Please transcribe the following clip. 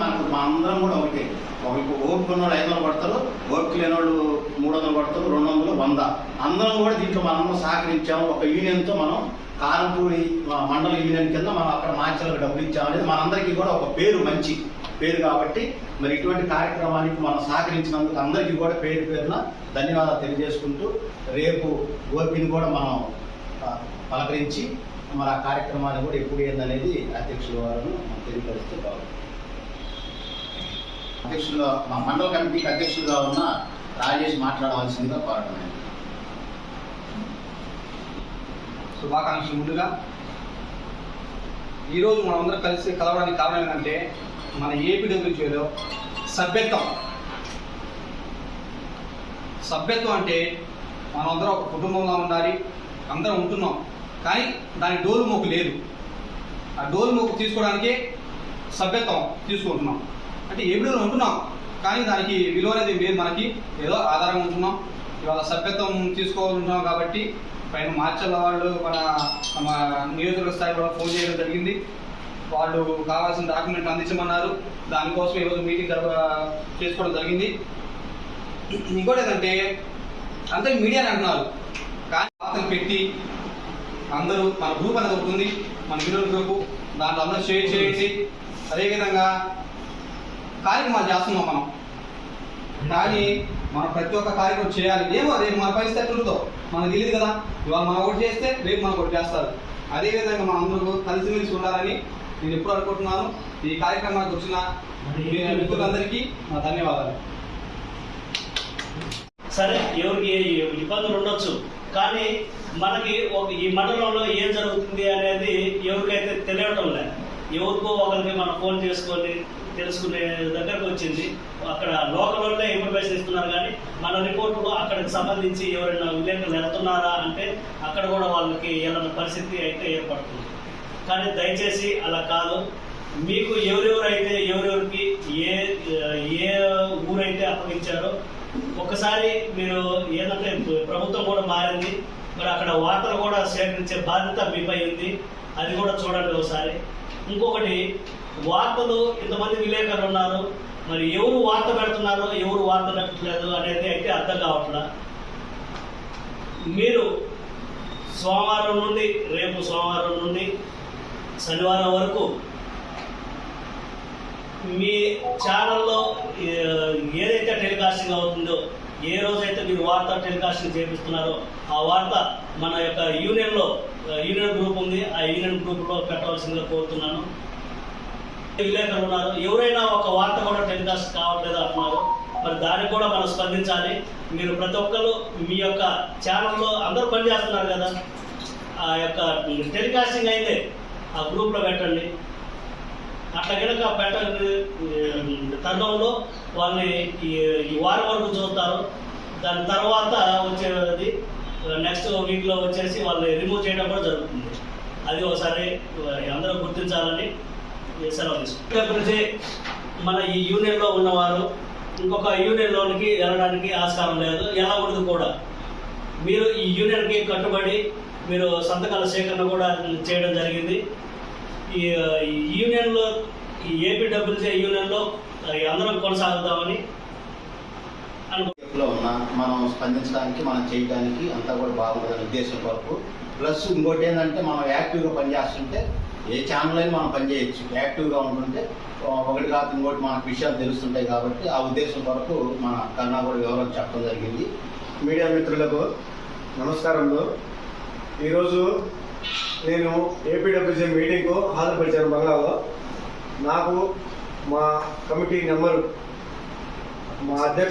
మనకు మా అందరం కూడా ఒకటే. ఒకరికి ఓపిక ఉన్నోడు ఐదు వందలు పడతారు ఓపిక లేని వాళ్ళు మూడు వందలు పడతారు రెండు వందలు వంద. అందరం కూడా దీంట్లో మనం సహకరించాము. ఒక యూనియన్తో మనం కారంపూడి మండల యూనియన్ కింద మనం అక్కడ మార్చాలకు డబ్బులు ఇచ్చాము అనేది మనందరికీ కూడా ఒక పేరు మంచి పేరు కాబట్టి మరి ఇటువంటి కార్యక్రమానికి మనం సహకరించినందుకు అందరికీ కూడా పేరు పేరున ధన్యవాదాలు తెలియజేసుకుంటూ రేపు ఓపిని కూడా మనం పలకరించి మరి ఆ కార్యక్రమాన్ని కూడా ఎప్పుడు ఏందనేది అధ్యక్షుల వారు తెలియపరిస్తే బాగుంటుంది. అధ్యక్షులుగా మా మండల కమిటీకి అధ్యక్షులుగా ఉన్న రాజేష్ మాట్లాడవలసిందిగా కోరడం శుభాకాంక్షలు ముందుగా. ఈరోజు మనం అందరం కలిసి కలవడానికి కారణం ఏంటంటే మన ఏపీడబ్ల్యూజీలో సభ్యత్వం. సభ్యత్వం అంటే మనందరం ఒక కుటుంబంగా ఉండాలి అందరం ఉంటున్నాం కానీ దాని డోలు మోకు లేదు. ఆ డోలు మోకు తీసుకోవడానికి సభ్యత్వం తీసుకుంటున్నాం. అంటే ఏపీడీలో ఉంటున్నాం కానీ దానికి విలువ అనేది లేదు మనకి. ఏదో ఆధారం ఉంటున్నాం. ఇవాళ సభ్యత్వం తీసుకోవాలంటున్నాం కాబట్టి పైన మార్చల వాళ్ళు మన మన నియోజకవర్గ స్థాయిలో ఫోన్ చేయడం జరిగింది. వాళ్ళు కావాల్సిన డాక్యుమెంట్ అందించమన్నారు. దానికోసం ఈరోజు మీటింగ్ జరగ చేసుకోవడం జరిగింది. ఇంకోటి ఏంటంటే అందరూ మీడియా అంటున్నారు. కానీ వార్తలు పెట్టి అందరూ మన గ్రూప్ అనేది ఒకటి ఉంది. మన వినోద్ గ్రూప్ దాంట్లో అందరూ షేర్ చేయండి. అదేవిధంగా కార్యక్రమాలు చేస్తున్నాం మనం. కానీ మనం ప్రతి ఒక్క కార్యక్రమం చేయాలి. ఏమో రేపు మన పరిస్థితి ఎట్లుందో మనకు తెలియదు కదా. ఇవాళ మనం ఒకటి చేస్తే రేపు మనకు ఒకటి చేస్తారు. అదేవిధంగా మనం అందరూ కలిసిమెలిసి ఉండాలని నేను ఎప్పుడు అనుకుంటున్నాను. ఈ కార్యక్రమానికి వచ్చిన మిత్రులందరికీ నా ధన్యవాదాలు. సరే ఎవరికి ఇబ్బందులు ఉండొచ్చు. కానీ మనకి ఒక ఈ మండలంలో ఏం జరుగుతుంది అనేది ఎవరికైతే తెలియటం లేదు. ఎవరికో ఒకరికి మనం ఫోన్ చేసుకొని తెలుసుకునే దగ్గరకు వచ్చింది. అక్కడ లోకల్ వాళ్ళే ఇన్ఫర్మేషన్ ఇస్తున్నారు కానీ మన రిపోర్టులు అక్కడికి సంబంధించి ఎవరైనా విలేకరులు వెళ్తున్నారా అంటే అక్కడ కూడా వాళ్ళకి ఏదైనా పరిస్థితి అయితే ఏర్పడుతుంది. కానీ దయచేసి అలా కాదు. మీకు ఎవరెవరైతే ఎవరెవరికి ఏ ఏ ఊరైతే అప్పగించారో ఒకసారి మీరు ఏదంటే ప్రభుత్వం కూడా మారింది. మరి అక్కడ వార్తలు కూడా సేకరించే బాధ్యత మీపై ఉంది. అది కూడా చూడండి ఒకసారి. ఇంకొకటి వార్తలు ఇంతమంది విలేకరులు ఉన్నారు. మరి ఎవరు వార్త పెడుతున్నారు ఎవరు వార్త పెట్టలేదు అనేది అయితే అర్థం కావట్లా. మీరు సోమవారం నుండి రేపు సోమవారం నుండి శనివారం వరకు మీ ఛానల్లో ఏదైతే టెలికాస్టింగ్ అవుతుందో ఏ రోజైతే మీరు వార్త టెలికాస్టింగ్ చేపిస్తున్నారో ఆ వార్త మన యొక్క యూనియన్లో యూనియన్ గ్రూప్ ఉంది. ఆ యూనియన్ గ్రూప్లో పెట్టవలసిందిగా కోరుతున్నాను. విలేకరులు ఉన్నారు ఎవరైనా ఒక వార్త కూడా టెలికాస్ట్ కావట్లేదు అంటున్నారు. మరి దానికి కూడా మనం స్పందించాలి. మీరు ప్రతి ఒక్కరు మీ యొక్క ఛానల్లో అందరూ పనిచేస్తున్నారు కదా. ఆ యొక్క టెలికాస్టింగ్ అయితే ఆ గ్రూప్లో పెట్టండి. అట్లా కనుక పెట్టండి తరుణంలో వాళ్ళని ఈ వారం వరకు చూస్తారు. దాని తర్వాత వచ్చేది నెక్స్ట్ వీక్లో వచ్చేసి వాళ్ళని రిమూవ్ చేయడం కూడా జరుగుతుంది. అది ఒకసారి అందరూ గుర్తించాలని సెలవు తీసుకుంటే మన ఈ యూనియన్లో ఉన్నవారు ఇంకొక యూనియన్లోనికి వెళ్ళడానికి ఆస్కారం లేదు. వెళ్ళకూడదు కూడా. మీరు ఈ యూనియన్కి కట్టుబడి మీరు సంతకాల సేకరణ కూడా చేయడం జరిగింది. ఈ యూనియన్లో ఈ ఏపీడబ్ల్యూసీ యూనియన్లో అందరం కొనసాగుతామని అనుకు లో ఉన్న మనం స్పందించడానికి మనం చేయడానికి అంతా కూడా బాగుంటుందనే ఉద్దేశం వరకు ప్లస్ ఇంకోటి ఏంటంటే మనం యాక్టివ్గా పనిచేస్తుంటే ఏ ఛానల్ అయినా మనం పనిచేయచ్చు యాక్టివ్గా ఉంటుంటే ఒకటి కాదు ఇంకోటి మనకు విషయాలు తెలుస్తుంటాయి కాబట్టి ఆ ఉద్దేశం వరకు మన కన్నా కూడా వివరం చెప్పడం జరిగింది. మీడియా మిత్రులకు నమస్కారములు ఈరోజు నేను ఏపీడబ్ల్యూసీ మీటింగ్కు హాజరుపరిచాను బంగాలో నాకు మా కమిటీ నెంబరు మా అధ్యక్ష